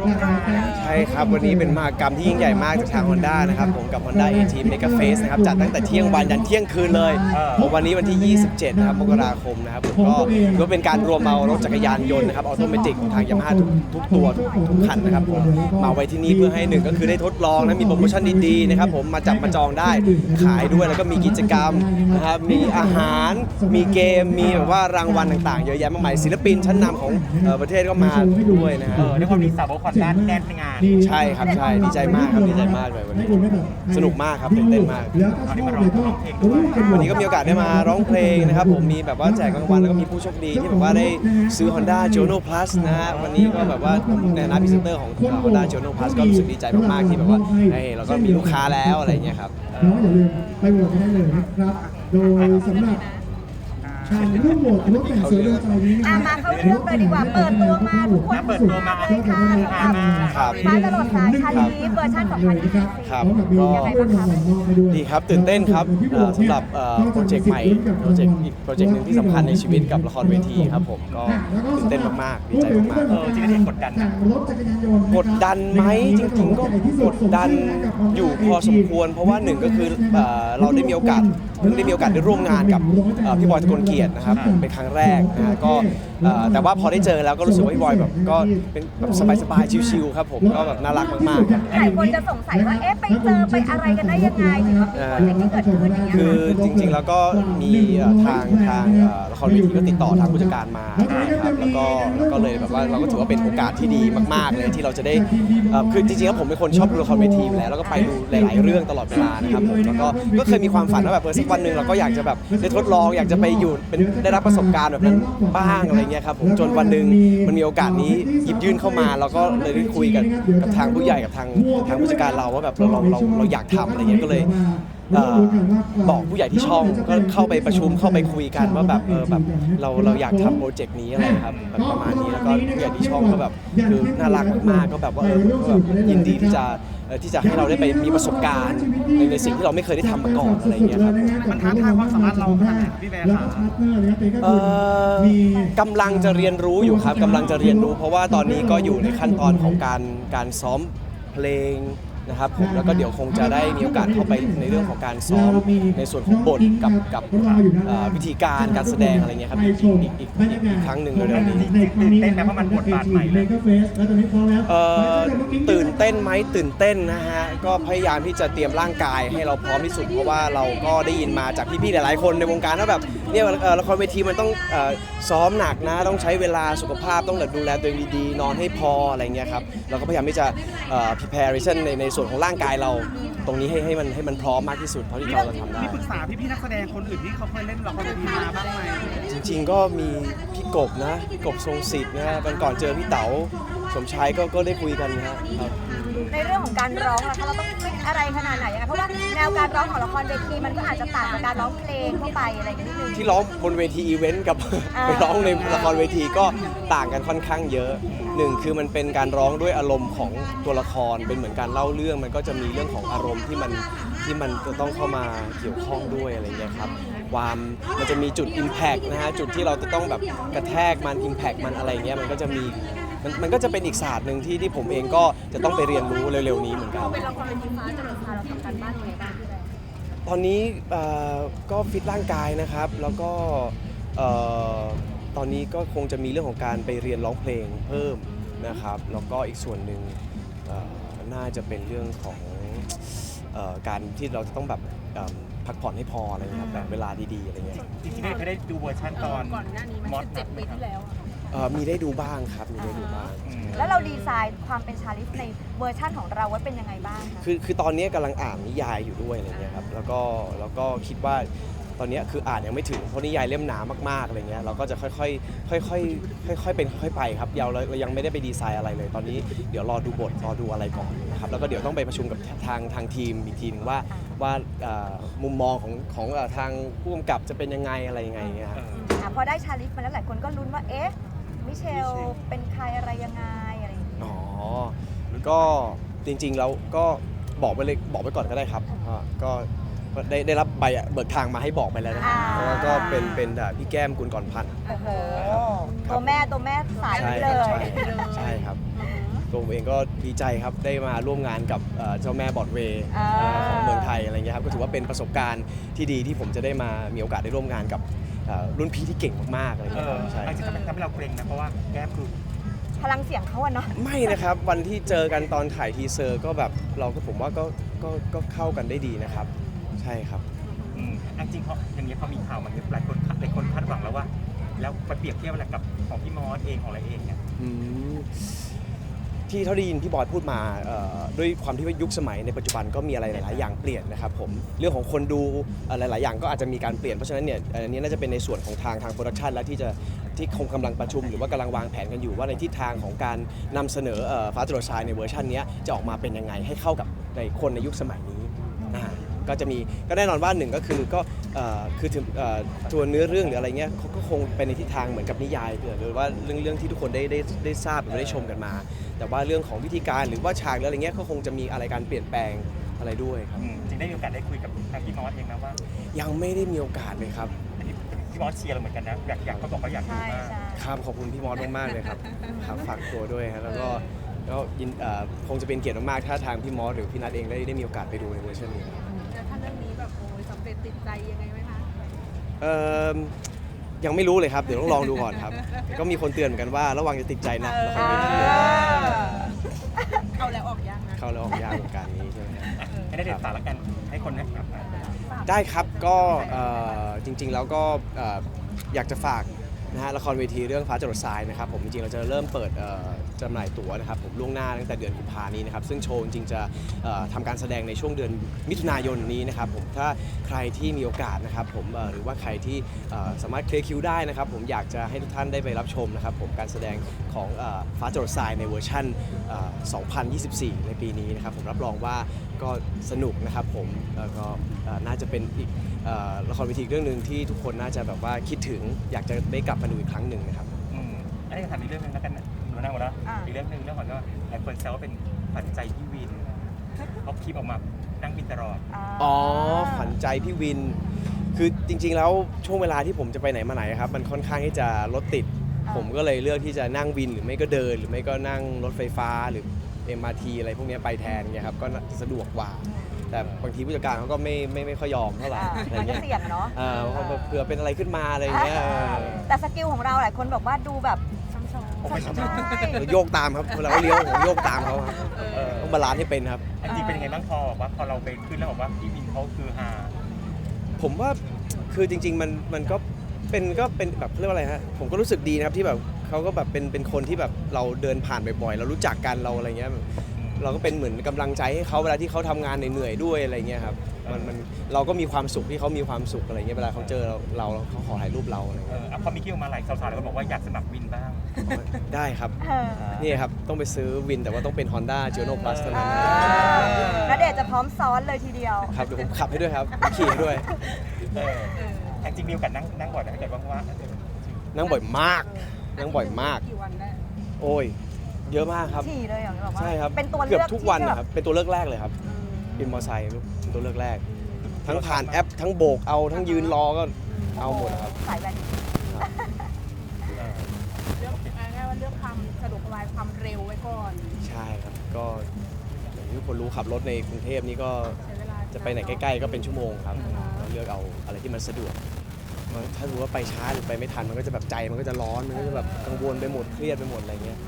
ร่วมงานใช่ครับ วันนี้เป็นมหากรรมที่ยิ่งใหญ่มากจากทาง Honda นะครับ ผมกับ Honda A Team Mega Face นะครับจัดตั้งแต่เที่ยงวันยันเที่ยงคืนเลยวันนี้วันที่ 27 นะครับมกราคมนะครับผมก็ก็เป็นการรวมเอารถจักรยานยนต์นะครับออโตเมติกของทางยามาฮ่าทุกทุกตัวทุกคันนะครับผมมาไว้ที่นี่เพื่อให้หนึ่งก็คือได้ทดลองนะมีโปรโมชั่นดีๆนะครับผมมาจับมาจองได้ขายด้วยแล้วก็มีกิจกรรมนะครับมีอาหาร มีเกมมีแบบว่ารางวัลต่างๆเยอะแยะมากมายศิลปินชั้นนำของเอ่อประเทศก็มาด้วยนะคเออด้วยความที่สาวกคอนด้าแน่นในานใช่ครับใช่ดีใจมากครับดีใจมากเลยวันนี้สนุกมากครับตื่นเต้นมากแล้วก็ชอบเลยก็รู้กันหมดวันนี้ก็มีโอกาสได้มาร้องเพลงนะครับผมมีแบบว่าแจกรางวัลแล้วก็มีผู้โชคดีที่แบบว่าได้ซื้อ Honda Jono Plus นะฮะวันนี้ก็แบบว่าผมในฐานะพรีเซนเตอร์ของ Honda Jono Plus ก็รู้สึกดีใจมากๆที่แบบว่าเฮ้ยเราก็มีลูกค้าแล้วอะไรอย่างเงี้ยครับเนาะอย่าลืมไปโหวตกันได้เลยนะครับโดยสำหรับ การร่วมโหวตรถแต่งสวยโดนใจนี้นะอะมาเข้าเรื่องเลยดีกว่าเปิดตัวมาทุกคนเปิดตัวมาเลยค่ะครับฟ้าจะหลดสายชาลีเวอร์ชันเลยนะครับครับพร้อมกับมีก็เรื่องรางวัลมอบให้ด้วยดีครับตื่นเต้นครับเอ่อสำหรับเอ่อโปรเจกต์ใหม่โปรเจกต์อีกโปรเจกต์หนึ่งที่สำคัญในชีวิตกับละครเวทีครับผมก็ตื่นเต้นมากๆดีใจมากเออจริงๆเนี่ยกดดันนะรถจักรยานยนต์ๆกดดันไหมจริงๆก็กดดันอยู่พอสมควร เพราะว่าหนึ่งก็คือเอ่อเราได้มีโอกาส เพิ่งได้มีโอกาสได้ร่วมงานกับเอ่อพี่บอยตะกลเกียรตินะครับเป็นครั้งแรกนะฮะก็ เอ่อแต่ว่าพอได้เจอแล้วก็รู้สึกว่าพี่บอยแบบก็เป็นแบบสบายๆชิลๆครับผมก็แบบน่ารักมากๆครับ หลายคนจะสงสัยว่า เอ๊ะ ไปเจอไปอะไรกันได้ยังไงถึงมามีโปรเจกต์ที่เกิดขึ้นอย่างเงี้ยคือจริงๆแล้วก็มีเอ่อทางทางเอ่อละครเวทีก็ติดต่อทางผู้จัดการมานะครับแล้วก็แล้วก็เลยแบบว่าเราก็ถือว่าเป็นโอกาสที่ดีมาก ๆ เลยที่เราจะได้เอ่อคือจริงๆแล้วผมเป็นคนชอบดูละครเวทีอยู่แล้วแล้วก็ไปดูหลาย ๆ เรื่องตลอดเวลานะครับผมแล้วก็ก็เคยมีความฝันว่าแบบเออสักวันหนึ่งเราก็อยากจะแบบได้ทดลองอยากจะไปอยู่เป็นได้รับประสบการณ์แบบนั้นบ้างอะไรเงี้ยครับผมจนวันหนึ่งมันมีโอกาสนี้หยิบยื่นเข้ามาเราก็เลยได้คุยกันกับทางผู้ใหญ่กับทางทางผู้จัดการเราว่าแบบเราเราเราเราอยากทำอะไรเงี้ยก็เลย เอ่อบอกผู้ใหญ่ที่ช่องก็เข้าไปประชุมเข้าไปคุยกันว่าแบบเออแบบเราเราอยากทำโปรเจกต์นี้อะไรครับแบบประมาณนี้แล้วก็ผู้ใหญ่ที่ช่องก็แบบคือน่ารักมากๆก็แบบว่าเออก็แบบยินดีที่จะเอ่อที่จะให้เราได้ไปมีประสบการณ์ในในสิ่งที่เราไม่เคยได้ทำมาก่อนอะไรอย่างเงี้ยครับ มันท้าทายความสามารถเราขนาดไหนพี่แบร์คะเอ่อกำลังจะเรียนรู้อยู่ครับกำลังจะเรียนรู้ เพราะว่าตอนนี้ก็อยู่ในขั้นตอนของการการซ้อมเพลง นะครับผมแล้วก็เดี๋ยวคงจะได้มีโอกาสเข้าไปในเรื่องของการซ้อมในส่วนของบทกับกับเอ่อวิธีการการแสดงอะไรเงี้ยครับอีกอีกอีกอีกอีกครั้งหนึ่งเร็วๆนี้ตื่นเต้นไหมเพราะมันบทบาทใหม่เลยเอ่อตื่นเต้นไหมตื่นเต้นนะฮะก็พยายามที่จะเตรียมร่างกายให้เราพร้อมที่สุด เพราะว่าเราก็ได้ยินมาจากพี่ๆหลายๆคนในวงการว่าแบบ เนี่ยเอ่อละครเวทีมันต้องเอ่อซ้อมหนักนะ ต้องใช้เวลาสุขภาพต้องแบบดูแลตัวเองดีๆ นอนให้พออะไรเงี้ยครับเราก็พยายามที่จะเอ่อ preparation ในในส่วนของร่างกายเรา ตรงนี้ให้ให้มันให้มันพร้อมมากที่สุดเท่าที่เราจะทำได้ มีปรึกษาพี่ๆนักแสดงคนอื่นที่เขาเคยเล่นละครเวทีมาบ้างไหมจริงๆก็มีพี่กบนะพี่กบทรงสิทธิ์นะฮะวันก่อนเจอพี่เต๋าสมชายก็ก็ได้คุยกันนะครับ ของการร้องล่ะคะเราต้องเป็นอะไรขนาดไหนยังไงเพราะว่าแนวการร้องของละครเวทีมันก็อาจจะต่างจากการร้องเพลงทั่วไปอะไรอย่างนี้นิดนึง ที่ร้องบนเวทีอีเวนต์กับ ไปร้องในละครเวทีก็ต่างกันค่อนข้างเยอะหนึ่งคือมันเป็นการร้องด้วยอารมณ์ของตัวละครเป็นเหมือนการเล่าเรื่องมันก็จะมีเรื่องของอารมณ์ที่มันที่มันจะต้องเข้ามาเกี่ยวข้องด้วยอะไรเงี้ยครับความมันจะมีจุด Impact นะฮะจุดที่เราจะต้องแบบกระแทกมัน Impact มันอะไรเงี้ยมันก็จะมี มันมันก็จะเป็นอีกศาสตร์หนึ่งที่ที่ผมเองก็จะต้องไปเรียนรู้เร็วๆนี้เหมือนกัน เป็นละครเวทีฟ้าจะหลดพาเราทำการบ้านยังไงบ้างพี่แบร์ตอนนี้เอ่อก็ฟิตร่างกายนะครับ แล้วก็เอ่อตอนนี้ก็คงจะมีเรื่องของการไปเรียนร้องเพลงเพิ่มนะครับ แล้วก็อีกส่วนหนึ่งเอ่อน่าจะเป็นเรื่องของเอ่อการที่เราจะต้องแบบเอิ่มพักผ่อนให้พออะไรเงี้ยครับแบบเวลาดีๆอะไรเงี้ย จริงๆเนี่ยเคยได้ดูเวอร์ชันตอนก่อนหน้านี้มันมอสเจ็ดปีที่แล้วอะ เอ่อมีได้ดูบ้างครับมีได้ดูบ้างอืมแล้วเราดีไซน์ความเป็นชาลิฟในเวอร์ชั่นของเราไว้เป็นยังไงบ้างคะ คือคือตอนนี้กำลังอ่านนิยายอยู่ด้วยอะไรเงี้ยครับแล้วก็แล้วก็คิดว่าตอนนี้คืออ่านยังไม่ถึงเพราะนิยายเล่มหนามากๆอะไรเงี้ยเราก็จะค่อยๆค่อยๆค่อยๆเป็นค่อยๆไปครับเราเรายังไม่ได้ไปดีไซน์อะไรเลย ตอนนี้เดี๋ยวรอดูบทรอดูอะไรก่อนนะครับแล้วก็เดี๋ยวต้องไปประชุมกับทางทางทีมอีกทีหนึงว่าว่าเอ่อมุมมองของของเอ่อทางผู้กำกับจะเป็นยังไงอะไรยังไงเงี้ยครับ อะพอได้ชาลิฟมาแล้วหลายคนก็ลุ้นว่า เอ๊ะ มิเชลเป็นใครอะไรยังไงอะไรอย่างเงี้ยอ๋อก็จริงๆแล้วก็บอกไปเลยบอกไปก่อนก็ได้ครับอ่าก็ก็ได้ได้รับใบเบิกทางมาให้บอกไปแล้วนะอ่าแล้วก็เป็นเป็นอ่าพี่แก้มกุลก่อนพันธ์ โอ้โหครับ ตัวแม่ตัวแม่สายใช่นี้คเลรับยใช่ใช่ครับอตัวผมเองก็ดีใจครับได้มาร่วมงานกับเอ่อเจ้าแม่บอดเวย์อ่าของเมืองไทยอะไรเงี้ยครับก็ถือว่าเป็นประสบการณ์ที่ดีที่ผมจะได้มามีโอกาสได้ร่วมงานกับเอ่อรุ่นพี่ที่เก่งมากๆอะไรเอเงี้ยคอรับใช่จริงๆทำให้ทำให้เราเกรงนะเพราะว่าแก้มคือพลังเสียงเขาอะเนาะไม่นะครับวันที่เจอกันตอนถ่ายทีเซอร์ก็แบบเราก็ผมว่าก็ก็ก็เข้ากันได้ดีนะครับ ใช่ครับ อืมอันจริงเพราะอย่างนี้ยพอมีข่าวมันหลายคนหลายคนคาดหวังแล้วว่า แล้วไปเปรียบเทียบอะไรกับของพี่มอสเองของอะไรเองเนี่ย อืม ที่เท่าที่ยินพี่บอยพูดมาด้วยความที่ว่ายุคสมัยในปัจจุบันก็มีอะไรหลาย ๆ อย่างเปลี่ยนนะครับผมเรื่องของคนดูหลาย ๆ อย่างก็อาจจะมีการเปลี่ยนเพราะฉะนั้นเนี่ยอันนี้น่าจะเป็นในส่วนของทางทางโปรดักชันและที่จะที่คงกำลังประชุมหรือว่ากำลังวางแผนกันอยู่ว่าในทิศทางของการนำเสนอฟ้าจรดทรายในเวอร์ชันนี้จะออกมาเป็นยังไงให้เข้ากับในคนในยุคสมัย ก็จะมีก็แน่นอนว่าหนึ่งก็คือก็เอ่อคือถึงเอ่อตัวเนื้อเรื่องหรืออะไรเงี้ยเขาก็คงไปในทิศทางเหมือนกับนิยายหรือว่าเรื่องเรื่องที่ทุกคนได้ได้ได้ทราบหรือได้ชมกันมา แต่ว่าเรื่องของวิธีการหรือว่าฉากหรืออะไรเงี้ยก็คงจะมีอะไรการเปลี่ยนแปลงอะไรด้วยครับ อืมจริงได้มีโอกาสได้คุยกับทางพี่มอสเองนะว่ายังไม่ได้มีโอกาสเลยครับอันนี้พี่มอสเชียร์เราเหมือนกันนะ อยากอยากเขาบอกเขาอยากดูใช่มากใช่ครับขอบคุณพี่มอสมากๆเลยครับครับฝากตัวด้วยครับแล้วก็ก็ยินเอ่อคงจะเป็นเกียรติมากๆถ้าทางพี่มอสหรือพี่นัทเองได้ได้มีโอกาสไปดูในเวอร์ชันนี้ครับ ติดใจยังไงไหมคะเอ่อยังไม่รู้เลยครับ เดี๋ยวต้องลองดูก่อนครับ ก็มีคนเตือนเหมือนกันว่าระวังจะติดใจหนะละครเวทีเอาแล้วออกยังนะเข้าแล้วออกยากเหมือนกันนี้ใช่ไหมครับ ให้ได้เด็ดฝากแล้วกันให้คนเนี่ยได้ครับก็เอ่อจริงๆแล้วก็เอ่ออยากจะฝาก นะฮะละครเวทีเรื่องฟ้าจรดทรายนะครับผมจริงๆเราจะเริ่มเปิดเอ่อจำหน่ายตั๋วนะครับผมล่วงหน้าตั้งแต่เดือนกุมภานี้นะครับซึ่งโชว์จริงๆจะเอ่อทำการแสดงในช่วงเดือนมิถุนายนนี้นะครับผมถ้าใครที่มีโอกาสนะครับผมเอ่อหรือว่าใครที่เอ่อสามารถเคลียร์คิวได้นะครับผมอยากจะให้ทุกท่านได้ไปรับชมนะครับผมการแสดงของเอ่อฟ้าจรดทรายในเวอร์ชันเอ่อ2024 ในปีนี้นะครับผมรับรองว่าก็สนุกนะครับผมแล้วก็เอ่อน่าจะเป็นอีกเอ่อละครเวทีเรื่องหนึ่งที่ทุกคนน่าจะแบบว่าคิดถึงอยากจะได้กลับมาดูอีกครั้งหนึ่งนะครับ อืมอันนี้ถามอีกเรื่องหนึงแล้วกันนะหนูนั่งหมดแล้วอ่า อีกเรื่องหนึ่งเรื่องของว่าหลายคนแซวว่าเป็นฝันใจพี่วินเขาคลิปออกมานั่งบินตลอด อ๋อขวัญใจพี่วิน คือจริง ๆ แล้วช่วงเวลาที่ผมจะไปไหนมาไหนครับ มันค่อนข้างที่จะรถติด อ่า ผมก็เลยเลือกที่จะนั่งวินหรือไม่ก็เดิน หรือไม่ก็นั่งรถไฟฟ้าหรือ MRT อะไรพวกเนี้ยไปแทนเงี้ยครับก็สะดวกกว่า แต่บางทีผู้จัดการเขาก็ไม่ไม่ไม่ค่อยยอมเท่าไหร่อ่าอะไรมันก็เงี้ยเสี่ยงอะเนาะเออเพราะว่าเผื่อเป็นอะไรขึ้นมาอะไรเงี้ยเออแต่สกิลของเราหลายคนบอกว่าดูแบบโอ้ไม่ใช่ใช่เราโยกตามครับเวลาเขาเลี้ยวผมโยกตามเขาครับเออต้องบาลานซ์ให้เป็นครับจริงๆเป็นยังไงบ้างพอแบบว่าพอเราไปขึ้นแล้วบอกว่าพี่วินเขาคือฮาผมว่าคือจริง ๆ มันมันก็เป็นก็เป็นแบบเรียกว่าอะไรฮะผมก็รู้สึกดีนะครับที่แบบเขาก็แบบเป็นเป็นคนที่แบบเราเดินผ่านบ่อยๆเรารู้จักกันเราอะไรเงี้ย เราก็เป็นเหมือนกำลังใจให้เขาเวลาที่เขาทำงานเหนื่อยๆด้วยอะไรเงี้ยครับมันมันเราก็มีความสุขที่เขามีความสุขอะไรเงี้ยเวลาเขาเจอเราเราเขาขอถ่ายรูปเราอะไรเอเงี้ยออะพอมีคลิปออกมาหลายสาวๆแล้วก็บอกว่าอยากสมัครวินบ้างได้ครับเออนี่ครับต้องไปซื้อวินแต่ว่าต้องเป็น Honda j o u r n o Plus เท่านั้นณเดชน์จะพร้อมซ้อนเลยทีเดียวครับเดี๋ยวผมขับให้ด้วยครับผมขี่ให้ด้วยเออแต่จริงๆมีโอกาสนั่งนั่งบ่อยนะถ้าเกิดว่างๆนั่งบ่อยมากนั่งบ่อยมากกี่วันได้โอ้ย เยอะมากครับฉี่เลยอย่างที่บอกว่าใช่ครับเป็นตัวเลืเกืออกบทุกวันที่นะครับเป็นตัวเลือกแรกเลยครับอืมบินมอไซค์เป็นตัวเลือกแรก ทั้งผ่านแอป ทั้งโบกเอาทั้งยืนรอก็เอาหมดครับ สายแบนเรื่องง่ายๆว่าเรื่องความสะดวกสบายความเร็วไว้ก่อน ใช่ครับก็อย่างที่ทุกคนรู้ขับรถในกรุงเทพนี่ก็ใช้เวลาจะไปไหนใกล้ๆก็เป็นชั่วโมงครับก็เลือกเอาอะไรที่มันสะดวกมันถ้ารู้ว่าไปช้าหรือไปไม่ทันมันก็จะแบบใจมันก็จะร้อนมันก็จะแบบกังวลไปหมดเครียดไปหมดอะไรเงี้ย